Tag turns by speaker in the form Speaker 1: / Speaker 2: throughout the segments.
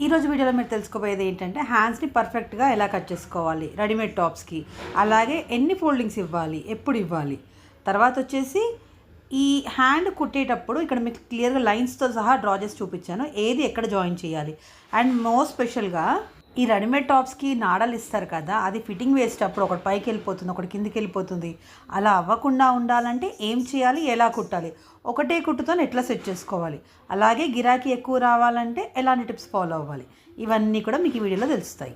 Speaker 1: ఈరోజు వీడియోలో మీరు తెలుసుకోబోయేది ఏంటంటే హ్యాండ్స్ని పర్ఫెక్ట్గా ఎలా కట్ చేసుకోవాలి? రెడీమేడ్ టాప్స్కి అలాగే ఎన్ని ఫోల్డింగ్స్ ఇవ్వాలి? ఎప్పుడు ఇవ్వాలి? తర్వాత వచ్చేసి ఈ హ్యాండ్ కుట్టేటప్పుడు ఇక్కడ మీకు క్లియర్గా లైన్స్తో సహా డ్రా చేసి చూపించాను. ఏది ఎక్కడ జాయిన్ చేయాలి? అండ్ మోస్ట్ స్పెషల్గా ఈ రెడీమేడ్ టాప్స్కి నాడలు ఇస్తారు కదా అది ఫిట్టింగ్ వేసేటప్పుడు ఒకటి పైకి వెళ్ళిపోతుంది ఒకటి కిందికి వెళ్ళిపోతుంది. అలా అవ్వకుండా ఉండాలంటే ఏం చేయాలి ఎలా కుట్టాలి? ఒకటే కుట్టుతో ఎట్లా సెట్ చేసుకోవాలి. అలాగే గిరాకీ ఎక్కువ రావాలంటే ఎలాంటి టిప్స్ ఫాలో అవ్వాలి? ఇవన్నీ కూడా మీకు ఈ వీడియోలో తెలుస్తాయి.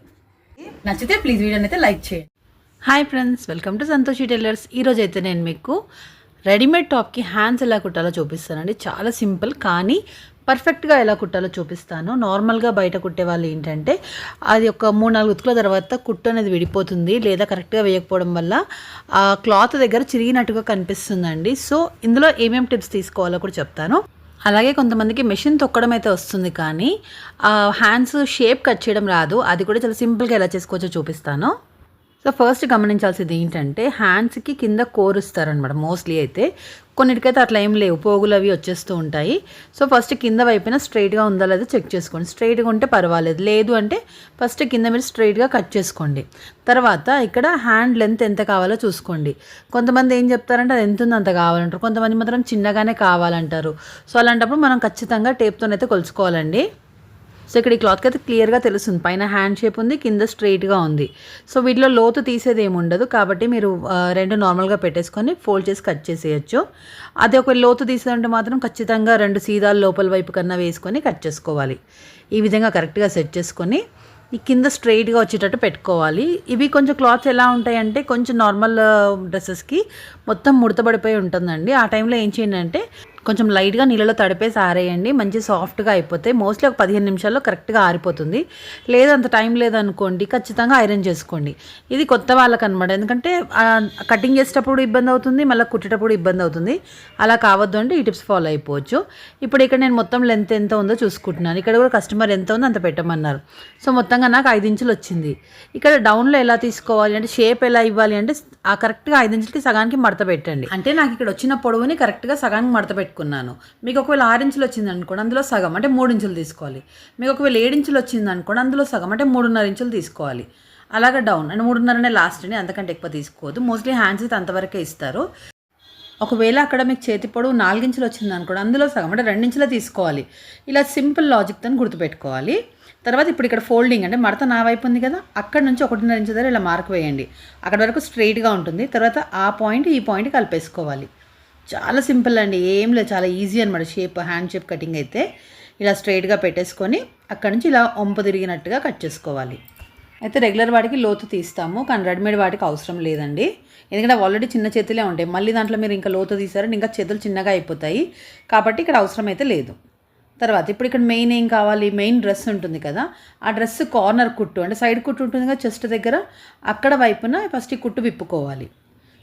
Speaker 2: నచ్చితే ప్లీజ్ వీడియోని అయితే లైక్ చేయండి.
Speaker 1: Hi friends welcome to Santoshi Tailors. ఈరోజు అయితే నేను మీకు రెడీమేడ్ టాప్కి హ్యాండ్స్ ఎలా కుట్టాలో చూపిస్తానండి. చాలా సింపుల్ కానీ పర్ఫెక్ట్గా ఎలా కుట్టాలో చూపిస్తాను. నార్మల్గా బయట కుట్టే వాళ్ళు ఏంటంటే అది ఒక మూడు నాలుగు ఉతుకుల తర్వాత కుట్టు అనేది విడిపోతుంది లేదా కరెక్ట్గా వేయకపోవడం వల్ల ఆ క్లాత్ దగ్గర చిరిగినట్టుగా కనిపిస్తుందండి. సో ఇందులో ఏమేమి టిప్స్ తీసుకోవాలో కూడా చెప్తాను. అలాగే కొంతమందికి మెషిన్ తొక్కడం అయితే వస్తుంది కానీ హ్యాండ్స్ షేప్ కట్ చేయడం రాదు. అది కూడా చాలా సింపుల్గా ఎలా చేసుకోవచ్చో చూపిస్తాను. సో ఫస్ట్ గమనించాల్సింది ఏంటంటే హ్యాండ్స్కి కింద కోరుస్తారనమాట మోస్ట్లీ అయితే కొన్నిటికైతే అట్లా ఏం లేవు. పోగులు అవి వచ్చేస్తూ ఉంటాయి. సో ఫస్ట్ కింద వైపున స్ట్రైట్గా ఉందా లేదా చెక్ చేసుకోండి. స్ట్రైట్గా ఉంటే పర్వాలేదు. లేదు అంటే ఫస్ట్ కింద మీరు స్ట్రైట్గా కట్ చేసుకోండి. తర్వాత ఇక్కడ హ్యాండ్ లెంత్ ఎంత కావాలో చూసుకోండి. కొంతమంది ఏం చెప్తారంటే అది ఎంత ఉంది అంత కావాలంటారు. కొంతమంది మాత్రం చిన్నగానే కావాలంటారు. సో అలాంటప్పుడు మనం ఖచ్చితంగా టేప్తోనైతే కొలుచుకోవాలండి. సో ఇక్కడ ఈ క్లాత్కి అయితే క్లియర్గా తెలుస్తుంది. పైన హ్యాండ్ షేప్ ఉంది కింద స్ట్రైట్గా ఉంది. సో వీటిలో లోతు తీసేది ఏమి ఉండదు. కాబట్టి మీరు రెండు నార్మల్గా పెట్టేసుకొని ఫోల్డ్ చేసి కట్ చేసేయచ్చు. అదే ఒక లోతు తీసేదంటే మాత్రం ఖచ్చితంగా రెండు సీదాలు లోపల వైపు కన్నా వేసుకొని కట్ చేసుకోవాలి. ఈ విధంగా కరెక్ట్గా సెట్ చేసుకొని ఈ కింద స్ట్రైట్గా వచ్చేటట్టు పెట్టుకోవాలి. ఇవి కొంచెం క్లాత్స్ ఎలా ఉంటాయంటే కొంచెం నార్మల్ డ్రెస్సెస్కి మొత్తం ముడతబడిపోయి ఉంటుందండి. ఆ టైంలో ఏం చేయండి అంటే కొంచెం లైట్గా నీళ్ళలో తడిపేసి ఆరేయండి మంచి సాఫ్ట్గా అయిపోతాయి మోస్ట్లీ ఒక పదిహేను నిమిషాల్లో కరెక్ట్గా ఆరిపోతుంది. లేదు అంత టైం లేదనుకోండి ఖచ్చితంగా ఐరన్ చేసుకోండి. ఇది కొత్త వాళ్ళకి అనమాట ఎందుకంటే కటింగ్ చేసేటప్పుడు ఇబ్బంది అవుతుంది మళ్ళీ కుట్టేటప్పుడు ఇబ్బంది అవుతుంది అలా కావద్దు అంటే ఈ టిప్స్ ఫాలో అయిపోవచ్చు. ఇప్పుడు ఇక్కడ నేను మొత్తం లెంత్ ఎంత ఉందో చూసుకుంటున్నాను. ఇక్కడ కూడా కస్టమర్ ఎంత ఉందో అంత పెట్టమన్నారు. సో మొత్తంగా నాకు ఐదు ఇంచులు వచ్చింది. ఇక్కడ డౌన్లో ఎలా తీసుకోవాలి అంటే షేప్ ఎలా ఇవ్వాలి అంటే ఆ కరెక్ట్గా ఐదు ఇంచులకి సగానికి మడత పెట్టండి. అంటే నాకు ఇక్కడ వచ్చిన పొడవుని కరెక్ట్గా సగానికి మడత పెట్టుకున్నాను. మీకు ఒకవేళ ఆరించులు వచ్చింది అనుకోండి అందులో సగం అంటే మూడు ఇంచులు తీసుకోవాలి. మీకు ఒకవేళ ఏడించులు వచ్చింది అనుకోండి అందులో సగం అంటే మూడున్నర ఇంచులు తీసుకోవాలి. అలాగే డౌన్ అండ్ మూడున్నరనే లాస్ట్ అని అంతకంటే ఎక్కువ తీసుకోవద్దు. మోస్ట్లీ హ్యాండ్స్ అయితే అంతవరకే ఇస్తారు. ఒకవేళ అక్కడ మీకు చేతి పొడవు నాలుగించులు వచ్చింది అనుకోండి అందులో సగం అంటే రెండించులే తీసుకోవాలి. ఇలా సింపుల్ లాజిక్తో గుర్తుపెట్టుకోవాలి. తర్వాత ఇప్పుడు ఇక్కడ ఫోల్డింగ్ అంటే మడత నా వైపు ఉంది కదా అక్కడ నుంచి ఒకటిన్నర ఇంచు దగ్గర ఇలా మార్క్ వేయండి. అక్కడ వరకు స్ట్రైట్గా ఉంటుంది. తర్వాత ఆ పాయింట్ ఈ పాయింట్ కలిపేసుకోవాలి. చాలా సింపుల్ అండి. ఏం లేదు చాలా ఈజీ అనమాట షేప్ హ్యాండ్ షేప్ కటింగ్ అయితే ఇలా స్ట్రైట్గా పెట్టేసుకొని అక్కడ నుంచి ఇలా ఒంపు తిరిగినట్టుగా కట్ చేసుకోవాలి. అయితే రెగ్యులర్ వాటికి లోతు తీస్తాము కానీ రెడీమేడ్ వాటికి అవసరం లేదండి. ఎందుకంటే ఆల్రెడీ చిన్న చేతులే ఉంటాయి. మళ్ళీ దాంట్లో మీరు ఇంకా లోతు తీసారంటే ఇంకా చేతులు చిన్నగా అయిపోతాయి. కాబట్టి ఇక్కడ అవసరం అయితే లేదు. తర్వాత ఇప్పుడు ఇక్కడ మెయిన్ ఏం కావాలి? మెయిన్ డ్రెస్ ఉంటుంది కదా. ఆ డ్రెస్ కార్నర్ కుట్టు అంటే సైడ్ కుట్టు ఉంటుంది కదా చెస్ట్ దగ్గర. అక్కడ వైపున ఫస్ట్ ఈ కుట్టు విప్పుకోవాలి.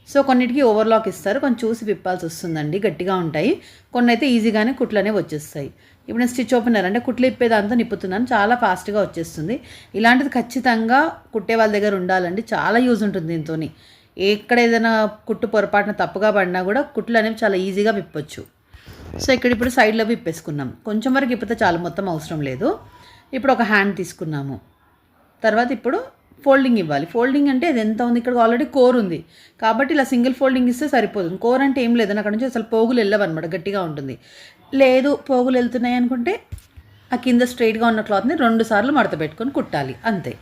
Speaker 1: సో కొన్నిటికి ఓవర్లాక్ ఇస్తారు. కొంచెం చూసి విప్పాల్సి వస్తుందండి. గట్టిగా ఉంటాయి. కొన్ని అయితే ఈజీగానే కుట్లు అనేవి వచ్చేస్తాయి. ఇప్పుడు నేను స్టిచ్ ఓపెనర్ అంటే కుట్లు ఇప్పేదాంతో నిప్పుతున్నాను. చాలా ఫాస్ట్గా వచ్చేస్తుంది. ఇలాంటిది ఖచ్చితంగా కుట్టే వాళ్ళ దగ్గర ఉండాలండి. చాలా యూజ్ ఉంటుంది దీంతో ఎక్కడ ఏదైనా కుట్టు పొరపాటున తప్పుగా పడినా కూడా కుట్లు అనేవి చాలా ఈజీగా విప్పొచ్చు. సో ఇక్కడ ఇప్పుడు సైడ్లో విప్పేసుకున్నాం. కొంచెం వరకు ఇప్పితే చాలా. మొత్తం అవసరం లేదు. ఇప్పుడు ఒక హ్యాండ్ తీసుకున్నాము. తర్వాత ఇప్పుడు ఫోల్డింగ్ ఇవ్వాలి. ఫోల్డింగ్ అంటే అది ఎంత ఉంది? ఇక్కడ ఆల్రెడీ కోర్ ఉంది. కాబట్టి ఇలా సింగిల్ ఫోల్డింగ్ ఇస్తే సరిపోతుంది. కోర్ అంటే ఏం లేదు. అక్కడ నుంచి అసలు పోగులు వెళ్ళవన్నమాట. గట్టిగా ఉంటుంది. లేదు పోగులు వెళ్తున్నాయి అనుకుంటే ఆ కింద స్ట్రైట్గా ఉన్న క్లాత్ని రెండు సార్లు మడత పెట్టుకొని కుట్టాలి. అంతే.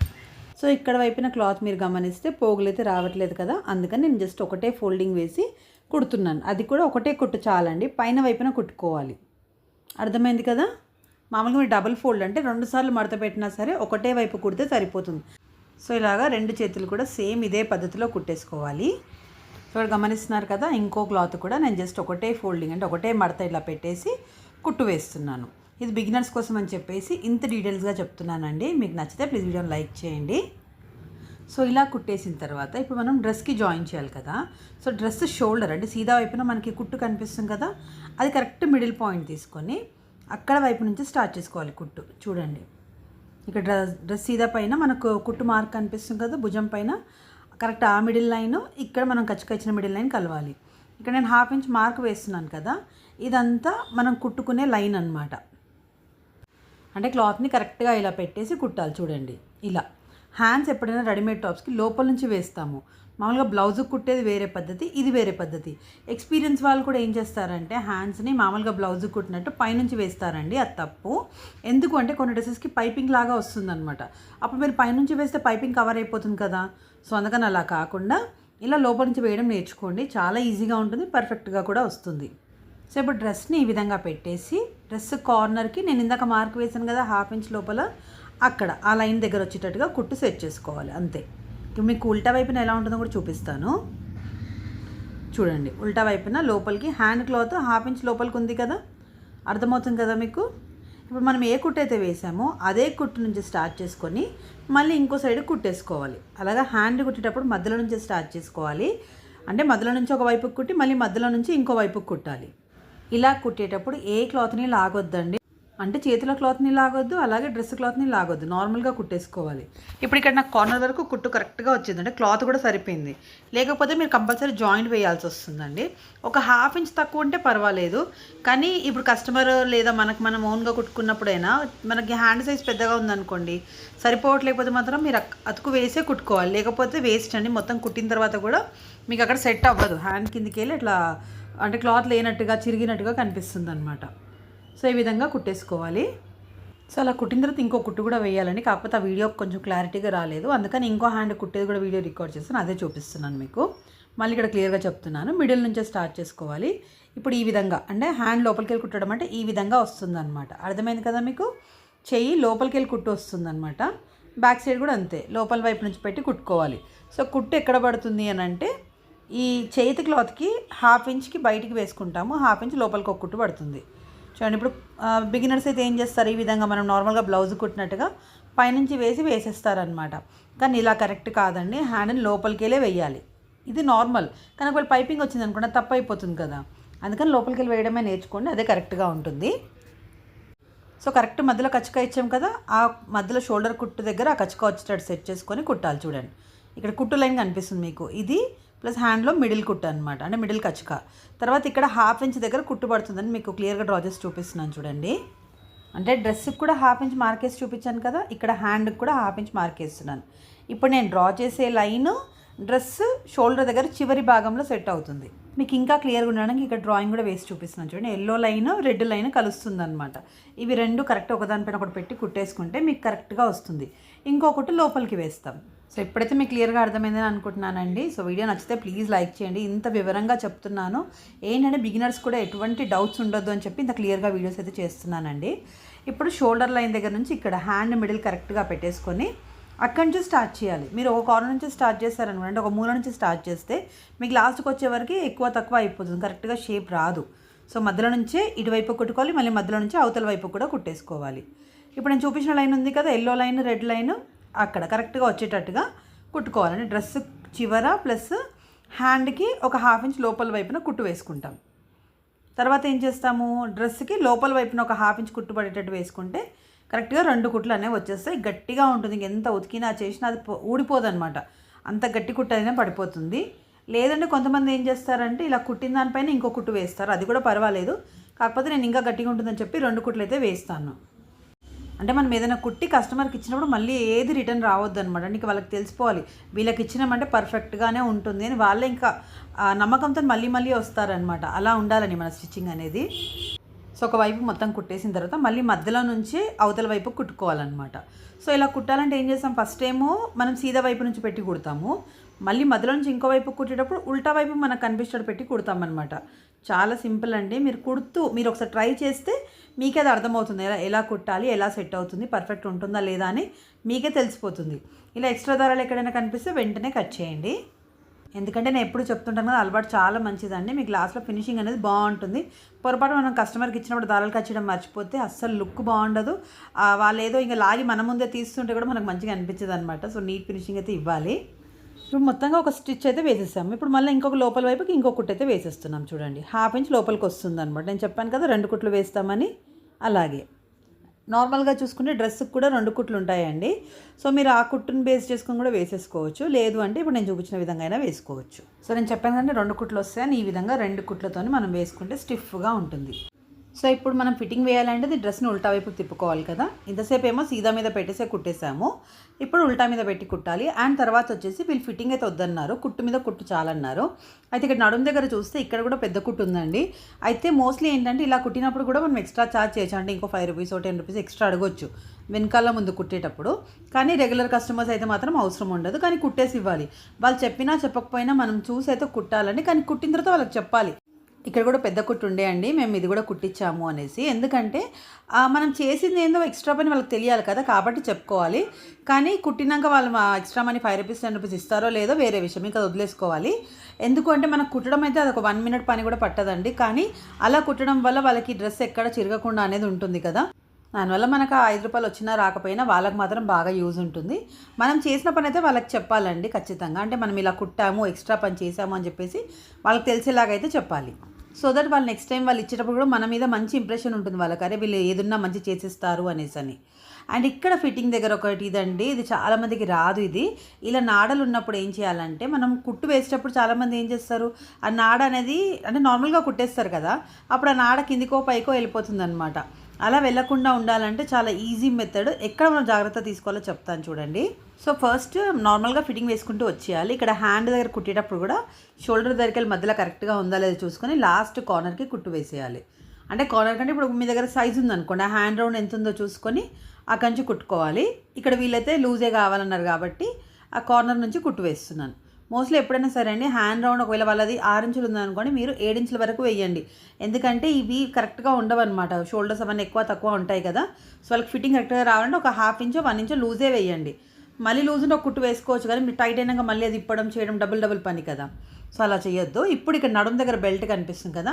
Speaker 1: సో ఇక్కడ వైపున క్లాత్ మీరు గమనిస్తే పోగులు అయితే రావట్లేదు కదా? అందుకని నేను జస్ట్ ఒకటే ఫోల్డింగ్ వేసి కుడుతున్నాను. అది కూడా ఒకటే కుట్టు చాలండి. పైన వైపున కుట్టుకోవాలి. అర్థమైంది కదా? మామూలుగా మీరు డబుల్ ఫోల్డ్ అంటే రెండు సార్లు మడత పెట్టినా సరే ఒకటే వైపు కుడితే సరిపోతుంది. సో ఇలాగా రెండు చేతులు కూడా సేమ్ ఇదే పద్ధతిలో కుట్టేసుకోవాలి. సో ఇక్కడ గమనిస్తున్నారు కదా ఇంకో క్లాత్ కూడా నేను జస్ట్ ఒకటే ఫోల్డింగ్ అంటే ఒకటే మడత ఇలా పెట్టేసి కుట్టు వేస్తున్నాను. ఇది బిగినర్స్ కోసం అని చెప్పేసి ఇంత డీటెయిల్స్గా చెప్తున్నానండి. మీకు నచ్చితే ప్లీజ్ వీడియోని లైక్ చేయండి. సో ఇలా కుట్టేసిన తర్వాత ఇప్పుడు మనం డ్రెస్కి జాయిన్ చేయాలి కదా. సో డ్రెస్ షోల్డర్ అంటే సీదా వైపున మనకి కుట్టు కనిపిస్తుంది కదా అది కరెక్ట్ మిడిల్ పాయింట్ తీసుకొని అక్కడ వైపు నుంచి స్టార్ట్ చేసుకోవాలి కుట్టు. చూడండి. ఇక్కడ డ్రెస్ డ్రెస్ సీదా పైన మనకు కుట్టు మార్క్ కనిపిస్తుంది కదా భుజం పైన. కరెక్ట్ ఆ మిడిల్ లైన్ ఇక్కడ మనం కచ్చికచ్చిన మిడిల్ లైన్ కలవాలి. ఇక్కడ నేను హాఫ్ ఇంచ్ మార్క్ వేస్తున్నాను కదా ఇదంతా మనం కుట్టుకునే లైన్ అన్నమాట. అంటే క్లాత్ని కరెక్ట్గా ఇలా పెట్టేసి కుట్టాలి చూడండి ఇలా. హ్యాండ్స్ ఎప్పుడైనా రెడీమేడ్ టాప్స్కి లోపల నుంచి వేస్తాము. మామూలుగా బ్లౌజ్ కుట్టేది వేరే పద్ధతి ఇది వేరే పద్ధతి. ఎక్స్పీరియన్స్ వాళ్ళు కూడా ఏం చేస్తారంటే హ్యాండ్స్ని మామూలుగా బ్లౌజ్ కుట్టినట్టు పైనుంచి వేస్తారండి అది తప్పు. ఎందుకు అంటే కొన్ని డ్రెస్సెస్కి పైపింగ్ లాగా వస్తుందన్నమాట. అప్పుడు మీరు పైనుంచి వేస్తే పైపింగ్ కవర్ అయిపోతుంది కదా. సో అందుకని అలా కాకుండా ఇలా లోపల నుంచి వేయడం నేర్చుకోండి. చాలా ఈజీగా ఉంటుంది పర్ఫెక్ట్గా కూడా వస్తుంది. సో ఇప్పుడు డ్రెస్ని ఈ విధంగా పెట్టేసి డ్రెస్ కార్నర్కి నేను ఇందాక మార్క్ వేసాను కదా హాఫ్ ఇంచ్ లోపల. అక్కడ ఆ లైన్ దగ్గర వచ్చేటట్టుగా కుట్టు సెట్ చేసుకోవాలి అంతే. ఇప్పుడు మీకు ఉల్టా వైపున ఎలా ఉంటుందో కూడా చూపిస్తాను. చూడండి ఉల్టా వైపున లోపలికి హ్యాండ్ క్లాత్ హాఫ్ ఇంచ్ లోపలికి ఉంది కదా? అర్థమవుతుంది కదా మీకు? ఇప్పుడు మనం ఏ కుట్టు అయితే వేసామో అదే కుట్టు నుంచి స్టార్ట్ చేసుకొని మళ్ళీ ఇంకో సైడ్ కుట్టేసుకోవాలి. అలాగా హ్యాండ్ కుట్టేటప్పుడు మధ్యలో నుంచి స్టార్ట్ చేసుకోవాలి. అంటే మధ్యలో నుంచి ఒక వైపుకి కుట్టి మళ్ళీ మధ్యలో నుంచి ఇంకో వైపుకి కుట్టాలి. ఇలా కుట్టేటప్పుడు ఏ క్లాత్ని లాగొద్దండి. అంటే చేతిలో క్లాత్ని లాగొద్దు అలాగే డ్రెస్ క్లాత్ని లాగొద్దు. నార్మల్గా కుట్టేసుకోవాలి. ఇప్పుడు ఇక్కడ నాకు కార్నర్ వరకు కుట్టు కరెక్ట్గా వచ్చింది అంటే క్లాత్ కూడా సరిపోయింది. లేకపోతే మీరు కంపల్సరీ జాయింట్ వేయాల్సి వస్తుందండి. ఒక హాఫ్ ఇంచ్ తక్కువ ఉంటే పర్వాలేదు. కానీ ఇప్పుడు కస్టమర్ లేదా మనకు మనం ఓన్గా కుట్టుకున్నప్పుడైనా మనకి హ్యాండ్ సైజ్ పెద్దగా ఉందనుకోండి సరిపోవట్లేకపోతే మాత్రం మీరు అతుకు వేసే కుట్టుకోవాలి. లేకపోతే వేస్ట్ అండి. మొత్తం కుట్టిన తర్వాత కూడా మీకు అక్కడ సెట్ అవ్వదు. హ్యాండ్ కిందికి వెళ్ళి ఇట్లా అంటే క్లాత్ లేనట్టుగా చిరిగినట్టుగా కనిపిస్తుంది అనమాట సో ఈ విధంగా కుట్టేసుకోవాలి. సో అలా కుట్టిన తర్వాత ఇంకో కుట్టు కూడా వేయాలండి. కాకపోతే ఆ వీడియో కొంచెం క్లారిటీగా రాలేదు. అందుకని ఇంకో హ్యాండ్ కుట్టేది కూడా వీడియో రికార్డ్ చేస్తాను. అదే చూపిస్తున్నాను మీకు. మళ్ళీ ఇక్కడ క్లియర్గా చెప్తున్నాను. మిడిల్ నుంచే స్టార్ట్ చేసుకోవాలి. ఇప్పుడు ఈ విధంగా అంటే హ్యాండ్ లోపలికి వెళ్ళి కుట్టడం అంటే ఈ విధంగా వస్తుందన్నమాట. అర్థమైంది కదా మీకు? చెయ్యి లోపలికి వెళ్ళి కుట్టు వస్తుందన్నమాట. బ్యాక్ సైడ్ కూడా అంతే. లోపల వైపు నుంచి పెట్టి కుట్టుకోవాలి. సో కుట్టు ఎక్కడ పడుతుంది అని అంటే ఈ చేతి క్లాత్కి హాఫ్ ఇంచ్కి బయటికి వేసుకుంటాము. హాఫ్ ఇంచ్ లోపలికి ఒక కుట్టు పడుతుంది. చూడండి ఇప్పుడు బిగినర్స్ అయితే ఏం చేస్తారు? ఈ విధంగా మనం నార్మల్గా బ్లౌజ్ కుట్టినట్టుగా పైనుంచి వేసి వేసేస్తారనమాట కానీ ఇలా కరెక్ట్ కాదండి. హ్యాండ్ని లోపలికి వెళ్ళే వేయాలి. ఇది నార్మల్ కానీ ఒకవేళ పైపింగ్ వచ్చింది అనుకుంటే తప్పు అయిపోతుంది కదా. అందుకని లోపలికి వెళ్ళి వేయడమే నేర్చుకోండి. అదే కరెక్ట్గా ఉంటుంది. సో కరెక్ట్ మధ్యలో కచ్చక ఇచ్చాం కదా ఆ మధ్యలో షోల్డర్ కుట్టు దగ్గర ఆ కచ్చక వచ్చేటట్టు సెట్ చేసుకొని కుట్టాలి చూడండి. ఇక్కడ కుట్టు లైన్ కనిపిస్తుంది మీకు. ఇది ప్లస్ హ్యాండ్లో మిడిల్ కుట్టు అనమాట అంటే మిడిల్ కచ్కా తర్వాత ఇక్కడ హాఫ్ ఇంచ్ దగ్గర కుట్టు పడుతుందని మీకు క్లియర్గా డ్రా చేసి చూపిస్తున్నాను చూడండి. అంటే డ్రెస్కి కూడా హాఫ్ ఇంచ్ మార్కేసి చూపించాను కదా ఇక్కడ హ్యాండ్కి కూడా హాఫ్ ఇంచ్ మార్కేస్తున్నాను ఇప్పుడు నేను డ్రా చేసే లైన్ డ్రెస్ షోల్డర్ దగ్గర చివరి భాగంలో సెట్ అవుతుంది. మీకు ఇంకా క్లియర్గా ఉండడానికి ఇక్కడ డ్రాయింగ్ కూడా వేసి చూపిస్తున్నాను చూడండి. ఎల్లో లైన్ రెడ్ లైన్ కలుస్తుంది అనమాట ఇవి రెండు కరెక్ట్ ఒకదానిపైన ఒకటి పెట్టి కుట్టేసుకుంటే మీకు కరెక్ట్గా వస్తుంది. ఇంకొకటి లోపలికి వేస్తాం. సో ఇప్పుడైతే మీకు క్లియర్గా అర్థమైందని అనుకుంటున్నానండి. సో వీడియో నచ్చితే ప్లీజ్ లైక్ చేయండి. ఇంత వివరంగా చెప్తున్నాను. ఏంటంటే బిగినర్స్ కూడా ఎటువంటి డౌట్స్ ఉండొద్దు అని చెప్పి ఇంత క్లియర్గా వీడియోస్ అయితే చేస్తున్నానండి. ఇప్పుడు షోల్డర్ లైన్ దగ్గర నుంచి ఇక్కడ హ్యాండ్ మిడిల్ కరెక్ట్గా పెట్టేసుకొని అక్కడి నుంచి స్టార్ట్ చేయాలి. మీరు ఒక కార్నర్ నుంచి స్టార్ట్ చేస్తారనుకోండి ఒక మూల నుంచి స్టార్ట్ చేస్తే మీకు లాస్ట్కి వచ్చేవరకు ఎక్కువ తక్కువ అయిపోతుంది. కరెక్ట్గా షేప్ రాదు. సో మధ్యలో నుంచే ఇటువైపు కుట్టుకోవాలి మళ్ళీ మధ్యలో నుంచి అవతల వైపు కూడా కుట్టేసుకోవాలి. ఇప్పుడు నేను చూపించిన లైన్ ఉంది కదా ఎల్లో లైన్ రెడ్ లైన్. అక్కడ కరెక్ట్గా వచ్చేటట్టుగా కుట్టుకోవాలండి. డ్రెస్ చివర ప్లస్ హ్యాండ్కి ఒక హాఫ్ ఇంచ్ లోపల వైపున కుట్టు వేసుకుంటాం. తర్వాత ఏం చేస్తాము? డ్రెస్కి లోపల వైపున ఒక హాఫ్ ఇంచ్ కుట్టు పడేటట్టు వేసుకుంటే కరెక్ట్గా రెండు కుట్లు అనేవి వచ్చేస్తాయి. గట్టిగా ఉంటుంది. ఇంక ఎంత ఉతికినా చేసినా అది ఊడిపోదనమాట ఊడిపోదన్నమాట. అంత గట్టి కుట్టు అయినా పడిపోతుంది. లేదంటే కొంతమంది ఏం చేస్తారంటే ఇలా కుట్టిన దానిపైన ఇంకో కుట్టు వేస్తారు. అది కూడా పర్వాలేదు. కాకపోతే నేను ఇంకా గట్టిగా ఉంటుందని చెప్పి రెండు కుట్లు అయితే వేస్తాను. అంటే మనం ఏదైనా కుట్టి కస్టమర్కి ఇచ్చినప్పుడు మళ్ళీ ఏది రిటర్న్ రావద్దు అనమాట అంటే వాళ్ళకి తెలిసిపోవాలి. వీళ్ళకి ఇచ్చినామంటే పర్ఫెక్ట్గానే ఉంటుంది అని వాళ్ళే ఇంకా నమ్మకంతో మళ్ళీ మళ్ళీ వస్తారనమాట అలా ఉండాలని మన స్టిచ్చింగ్ అనేది. సో ఒక వైపు మొత్తం కుట్టేసిన తర్వాత మళ్ళీ మధ్యలో నుంచి అవతల వైపు కుట్టుకోవాలన్నమాట. సో ఇలా కుట్టాలంటే ఏం చేస్తాం? ఫస్ట్ ఏమో మనం సీదా వైపు నుంచి పెట్టి కుడతాము. మళ్ళీ మధ్యలో నుంచి ఇంకో వైపు కుట్టేటప్పుడు ఉల్టా వైపు మనకు కనిపించేటట్టు పెట్టి కుడతామన్నమాట. చాలా సింపుల్ అండి. మీరు కుడుతూ మీరు ఒకసారి ట్రై చేస్తే మీకే అది అర్థమవుతుంది. ఎలా ఎలా కుట్టాలి ఎలా సెట్ అవుతుంది పర్ఫెక్ట్ ఉంటుందా లేదా అని మీకే తెలిసిపోతుంది. ఇలా ఎక్స్ట్రా దారాలు ఎక్కడైనా కనిపిస్తే వెంటనే కట్ చేయండి. ఎందుకంటే నేను ఎప్పుడు చెప్తుంటాను కదా అలవాటు చాలా మంచిదండి. మీకు లాస్ట్లో ఫినిషింగ్ అనేది బాగుంటుంది. పొరపాటు మనం కస్టమర్కి ఇచ్చినప్పుడు దారాలు కచ్చడం మర్చిపోతే అస్సలు లుక్ బాగుండదు. వాళ్ళు ఏదో ఇంకా లాగి మన ముందే తీస్తుంటే కూడా మనకు మంచిగా అనిపించదు అనమాట సో నీట్ ఫినిషింగ్ అయితే ఇవ్వాలి. ఇప్పుడు మొత్తంగా ఒక స్టిచ్ అయితే వేసేసాము. ఇప్పుడు మళ్ళీ ఇంకొక లోపల వైపుకి ఇంకొక కుట్టు అయితే వేసేస్తున్నాం చూడండి. హాఫ్ ఇంచ్ లోపలికి వస్తుంది అనమాట నేను చెప్పాను కదా రెండు కుట్లు వేస్తామని. అలాగే. నార్మల్గా చూసుకుంటే డ్రెస్కి కూడా రెండు కుట్లు ఉంటాయండి. సో మీరు ఆ కుట్టుని బేస్ చేసుకొని కూడా వేసేసుకోవచ్చు. లేదు అంటే ఇప్పుడు నేను చూపించిన విధంగా అయినా వేసుకోవచ్చు. సో నేను చెప్పాను కంటే రెండు కుట్లు వస్తాయని. ఈ విధంగా రెండు కుట్లతో మనం వేసుకుంటే స్టిఫ్గా ఉంటుంది. సో ఇప్పుడు మనం ఫిట్టింగ్ వేయాలంటే ఇది డ్రెస్ని ఉల్టా వైపు తిప్పుకోవాలి కదా. ఇంతసేపు ఏమో సీదా మీద పెట్టేసే కుట్టేసాము ఇప్పుడు ఉల్టా మీద పెట్టి కుట్టాలి. అండ్ తర్వాత వచ్చేసి వీళ్ళు ఫిట్టింగ్ అయితే వద్దన్నారు. కుట్టు మీద కుట్టు చాలన్నారు. అయితే ఇక్కడ నడుము దగ్గర చూస్తే ఇక్కడ కూడా పెద్ద కుట్టు ఉందండి. అయితే మోస్ట్లీ ఏంటంటే ఇలా కుట్టినప్పుడు కూడా మనం ఎక్స్ట్రా ఛార్జ్ చేయొచ్చు. అంటే ఇంకో five rupees ten rupees extra అడగొచ్చు. వెనకాల ముందు కుట్టేటప్పుడు. కానీ రెగ్యులర్ కస్టమర్స్ అయితే మాత్రం అవసరం ఉండదు. కానీ కుట్టేసి ఇవ్వాలి. వాళ్ళు చెప్పినా చెప్పకపోయినా మనం చూసి అయితే కుట్టాలని కానీ కుట్టిన తర్వాత వాళ్ళకి చెప్పాలి. ఇక్కడ కూడా పెద్ద కుట్టు ఉండే అండి మేము ఇది కూడా కుట్టించాము అనేసి. ఎందుకంటే మనం చేసింది ఏందో ఎక్స్ట్రా పని వాళ్ళకి తెలియాలి కదా కాబట్టి చెప్పుకోవాలి. కానీ కుట్టినాక వాళ్ళు మా extra money five rupees ten rupees ఇస్తారో లేదో వేరే విషయం ఇంకా వదిలేసుకోవాలి. ఎందుకు అంటే మనకు కుట్టడం అయితే అదొక వన్ మినిట్ పని కూడా పట్టదండి. కానీ అలా కుట్టడం వల్ల వాళ్ళకి డ్రెస్ ఎక్కడ చిరగకుండా అనేది ఉంటుంది కదా. దానివల్ల మనకు ఆ ఐదు రూపాయలు వచ్చినా రాకపోయినా వాళ్ళకి మాత్రం బాగా యూజ్ ఉంటుంది. మనం చేసిన పని అయితే వాళ్ళకి చెప్పాలండి ఖచ్చితంగా. అంటే మనం ఇలా కుట్టాము ఎక్స్ట్రా పని చేసాము అని చెప్పేసి వాళ్ళకి తెలిసేలాగైతే చెప్పాలి. సో దట్ వాళ్ళు నెక్స్ట్ టైం వాళ్ళు ఇచ్చేటప్పుడు కూడా మన మీద మంచి ఇంప్రెషన్ ఉంటుంది వాళ్ళకి. అరే వీళ్ళు ఏదున్నా మంచి చేసేస్తారు అనేసి అని. అండ్ ఇక్కడ ఫిట్టింగ్ దగ్గర ఒకటి ఇదండి. ఇది చాలామందికి రాదు ఇది. ఇలా నాడలు ఉన్నప్పుడు ఏం చేయాలంటే మనం కుట్టు వేసేటప్పుడు చాలామంది ఏం చేస్తారు? ఆ నాడ అనేది అంటే నార్మల్గా కుట్టేస్తారు కదా. అప్పుడు ఆ నాడ కిందికో పైకో వెళ్ళిపోతుంది అనమాట అలా వెళ్ళకుండా ఉండాలంటే చాలా ఈజీ మెథడ్. ఎక్కడ మనం జాగ్రత్త తీసుకోవాలో చెప్తాను చూడండి. సో ఫస్ట్ నార్మల్గా ఫిట్టింగ్ వేసుకుంటూ వచ్చేయాలి. ఇక్కడ హ్యాండ్ దగ్గర కుట్టేటప్పుడు కూడా షోల్డర్ దగ్గరికి వెళ్ళి మధ్యలో కరెక్ట్గా ఉందా లేదో చూసుకొని లాస్ట్ కార్నర్కి కుట్టు వేసేయాలి. అంటే కార్నర్ కంటే ఇప్పుడు మీ దగ్గర సైజ్ ఉందనుకోండి ఆ హ్యాండ్ రౌండ్ ఎంత ఉందో చూసుకొని ఆ కంచి కుట్టుకోవాలి. ఇక్కడ వీళ్ళైతే లూజే కావాలన్నారు కాబట్టి ఆ కార్నర్ నుంచి కుట్టు వేస్తున్నాను. మోస్ట్లీ ఎప్పుడైనా సరే అండి హ్యాండ్ రౌండ్ ఒకవేళ వాళ్ళది ఆరించులు ఉందనుకోండి మీరు ఏడు ఇంచుల వరకు వేయండి. ఎందుకంటే ఇవి కరెక్ట్గా ఉండవు అనమాట షోల్డర్స్ అవన్నీ ఎక్కువ తక్కువ ఉంటాయి కదా. సో వాళ్ళకి ఫిట్టింగ్ కరెక్ట్గా రావాలంటే ఒక హాఫ్ ఇంచో వన్ ఇంచో లూజే వేయండి. మళ్ళీ లూజ్ ఉంటే ఒక కుట్టు వేసుకోవచ్చు కానీ మీరు టైట్ అయినాక మళ్ళీ అది ఇప్పడం చేయడం డబుల్ డబుల్ పని కదా. సో అలా చేయొద్దు. ఇప్పుడు ఇక్కడ నడుము దగ్గర బెల్ట్ కనిపిస్తుంది కదా.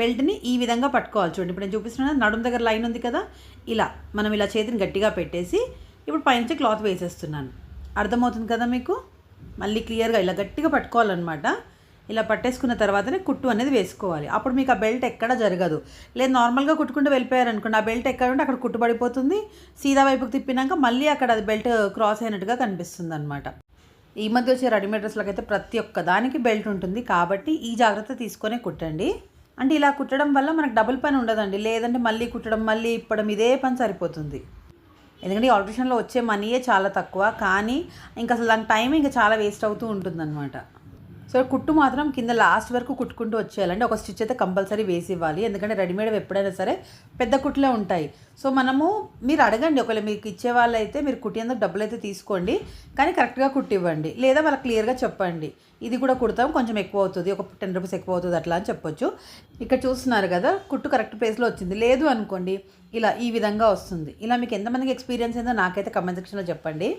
Speaker 1: బెల్ట్ని ఈ విధంగా పట్టుకోవాలి. చూడండి ఇప్పుడు నేను చూపిస్తున్నా నడుము దగ్గర లైన్ ఉంది కదా. ఇలా మనం ఇలా చేతిని గట్టిగా పెట్టేసి ఇప్పుడు పైనుంచి క్లాత్ వేసేస్తున్నాను. అర్థమవుతుంది కదా మీకు? మళ్ళీ క్లియర్గా ఇలా గట్టిగా పట్టుకోవాలన్నమాట. ఇలా పట్టేసుకున్న తర్వాతనే కుట్టు అనేది వేసుకోవాలి. అప్పుడు మీకు ఆ బెల్ట్ ఎక్కడ జరగదు. లేదు నార్మల్గా కుట్టుకుంటూ వెళ్ళిపోయారనుకోండి ఆ బెల్ట్ ఎక్కడ ఉంటే అక్కడ కుట్టు పడిపోతుంది. సీదా వైపుకి తిప్పినాక మళ్ళీ అక్కడ అది బెల్ట్ క్రాస్ అయినట్టుగా కనిపిస్తుంది అనమాట ఈ మధ్య వచ్చే రెడీమేడ్ డ్రెస్లకు అయితే ప్రతి ఒక్క దానికి బెల్ట్ ఉంటుంది. కాబట్టి ఈ జాగ్రత్త తీసుకొనే కుట్టండి. అంటే ఇలా కుట్టడం వల్ల మనకు డబుల్ పని ఉండదండి. లేదంటే మళ్ళీ కుట్టడం మళ్ళీ ఇప్పడం ఇదే పని సరిపోతుంది. ఎందుకంటే ఈ ఆల్ట్రేషన్లో వచ్చే మనీయే చాలా తక్కువ కానీ ఇంకా అసలు దాని టైం ఇంకా చాలా వేస్ట్ అవుతూ ఉంటుందన్నమాట. సో కుట్టు మాత్రం కింద లాస్ట్ వరకు కుట్టుకుంటూ వచ్చేయాలండి. ఒక స్టిచ్ అయితే కంపల్సరీ వేసి ఇవ్వాలి. ఎందుకంటే రెడీమేడ్ ఎప్పుడైనా సరే పెద్ద కుట్లే ఉంటాయి. సో మనము మీరు అడగండి. ఒకవేళ మీకు ఇచ్చే వాళ్ళైతే మీరు కుట్టేందుకు డబ్బులు అయితే తీసుకోండి. కానీ కరెక్ట్గా కుట్టివ్వండి. లేదా వాళ్ళకి క్లియర్గా చెప్పండి. ఇది కూడా కుడతాం. కొంచెం ఎక్కువ అవుతుంది. ఒక టెన్ రూపీస్ ఎక్కువ అవుతుంది అట్లా అని చెప్పొచ్చు. ఇక్కడ చూస్తున్నారు కదా కుట్టు కరెక్ట్ ప్లేస్లో వచ్చింది. లేదు అనుకోండి ఇలా ఈ విధంగా వస్తుంది. ఇలా మీకు ఎంతమందికి ఎక్స్పీరియన్స్ అయిందో నాకైతే కమెంట్ సెక్షన్లో చెప్పండి.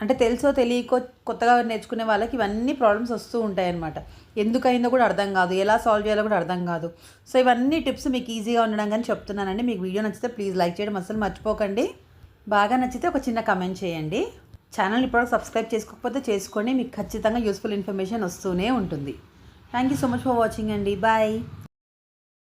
Speaker 1: అంటే తెలుసో తెలియకో కొత్తగా నేర్చుకునే వాళ్ళకి ఇవన్నీ ప్రాబ్లమ్స్ వస్తూ ఉంటాయి అనమాట ఎందుకైందో కూడా అర్థం కాదు. ఎలా సాల్వ్ చేయాలో కూడా అర్థం కాదు. సో ఇవన్నీ టిప్స్ మీకు ఈజీగా ఉండడం కానీ చెప్తున్నానండి. మీకు వీడియో నచ్చితే ప్లీజ్ లైక్ చేయడం అసలు మర్చిపోకండి. బాగా నచ్చితే ఒక చిన్న కమెంట్ చేయండి. ఛానల్ ఇప్పటివరకు సబ్స్క్రైబ్ చేసుకోకపోతే చేసుకోండి. మీకు ఖచ్చితంగా యూస్ఫుల్ ఇన్ఫర్మేషన్ వస్తూనే ఉంటుంది. Thank you so much for watching అండి. బాయ్